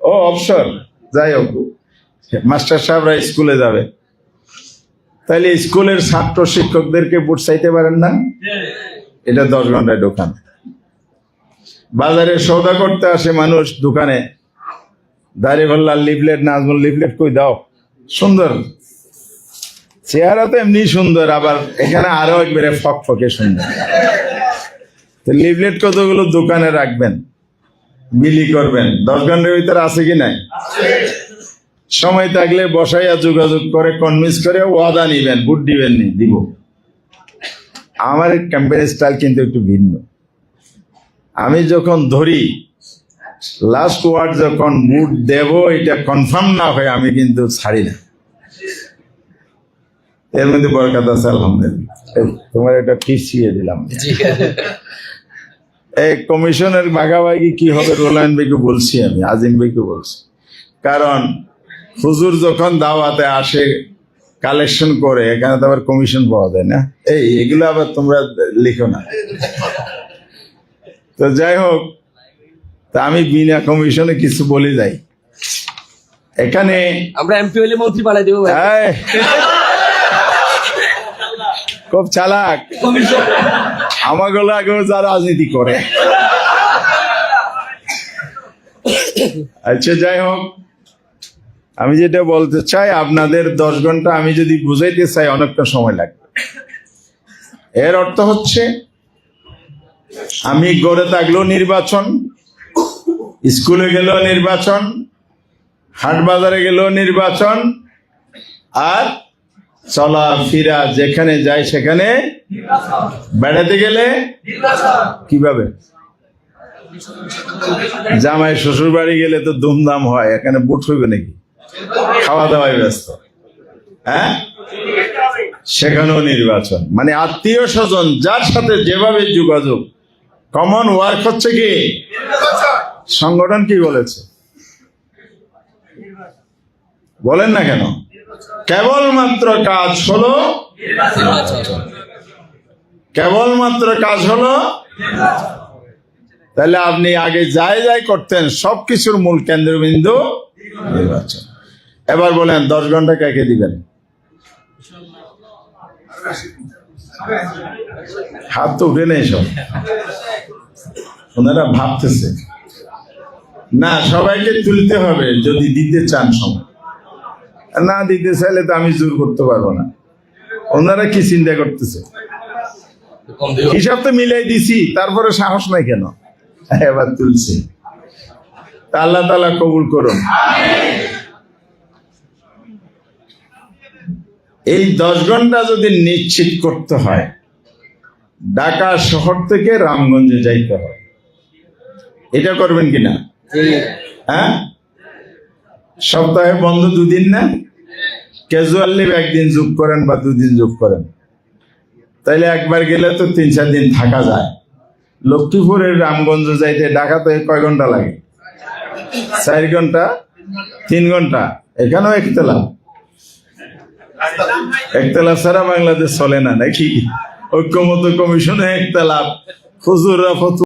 ও, অবসর। যাই হোক, মাস্টার সাহেবরা স্কুলে যাবে। তাহলে স্কুলের ছাত্র শিক্ষকদেরকে বুট চাইতে পারেন না? এটা দশ ঘন্টায় দোকান। বাজারে সৌদা করতে আসে মানুষ দোকানে। দাঁড়িয়ে লিফলেট, নাজমুল লিফলেট কই দাও? সুন্দর। চেহারা তো এমনি সুন্দর, আবার এখানে আরও একবারে ফক ফকে সুন্দর লিফলেট কতগুলো দোকানে রাখবেন? বিলি করবেন। দশ ঘণ্টার ভিতরে আছে কি নাই? সময় থাকলে বসাইয়া যোগাযোগ করে কনভিন্স করে ওয়াদা নিবেন বুট দিবেন নি, দিব। আমার ক্যাম্পেইন স্টাইল কিন্তু একটু ভিন্ন। আমি যখন ধরি লাস্ট ওয়ার্ড যখন বুট দেব, এটা কনফার্ম না হয় আমি কিন্তু ছাড়ি না। এর মধ্যে বরকাত আছে, আলহামদুলিল্লাহ। তোমার এটা পিছিয়ে দিলাম। এই কমিশনের ভাগাভাগি কি হবে রোলায়ন ভাইকে বলছি আমি আজিম ভাইকে বলছি। কারণ হুজুর যখন দাওয়াতে আসে কালেকশন করে এখানে তো আবার কমিশন পাওয়া যায় না। এই এগুলো আবার তোমরা লিখো না। তো যাই হোক তা আমি বিনা কমিশনে কিছু বলে যাই এখানে আমরা এমপি হইলে মন্ত্রী বানাই দেবো খুব চালাক। আমাগুলো আগেও যা রাজনীতি করে। আচ্ছা যাই হোক। আমি যেটা বলতে চাই, আপনাদের দশ ঘণ্টা আমি যদি বুঝাইতে চাই, অনেকটা সময় লাগবে। এর অর্থ হচ্ছে, আমি গড়ে থাকলেও নির্বাচন, স্কুলে গেলেও নির্বাচন, হাট বাজারে গেলেও নির্বাচন, আর চলা, ফিরা, যেখানে যায় সেখানে বেড়াতে গেলে কীভাবে? জামাই শ্বশুর বাড়ি গেলে তো ধুমধাম হয়, এখানে বুট হইবে নাকি? খাওয়া দাওয়ায় ব্যস্ত। হ্যাঁ? সেখানেও নির্বাচন। মানে আত্মীয় স্বজন, যার সাথে যেভাবে যোগাযোগ কমন ওয়ার্ক হচ্ছে কি? সংগঠন কি বলেছে? বলেন না কেন? কেবলমাত্র কাজ হলো কেবলমাত্র কাজ হলো? তাহলে আপনি আগে যাই যাই করতেন সবকিছুর মূল কেন্দ্রবিন্দু নির্বাচন। এবার বলেন, দশ ঘণ্টা কাকে দিবেন? হাত তো উঠে নেই সব। ওনারা ভাবতেছে। না, সবাইকে তুলতে হবে, যদি দিতে চান সময় না দিতে চাইলে তো আমি জোর করতে পারব না। ওনারা কি চিন্তা করতেছে? হিসাব তো মিলাই দিছি তারপরে সাহস নাই কেন? এবার তুলছি। আল্লাহ তালা কবুল করুন। এই দশ ঘণ্টা যদি নিশ্চিত করতে হয় ঢাকা শহর থেকে রামগঞ্জে যাইতে হয়। এটা করবেন কিনা? হ্যাঁ? সপ্তাহে বন্ধ দুদিন না? ক্যাজুয়ালি একদিন যোগ করেন বা দুদিন যোগ করেন। তাইলে একবার গেলে তো তিন চার দিন থাকা যায়। লক্ষ্মীপুরের রামগঞ্জ যাইতে ঢাকা তো কয় ঘণ্টা লাগে? চার ঘণ্টা? তিন ঘণ্টা? এখানেও একতলা। একতলা ছাড়া বাংলাদেশ চলে না নাকি? ঐক্যমত কমিশনে একতলা। ফতোয়া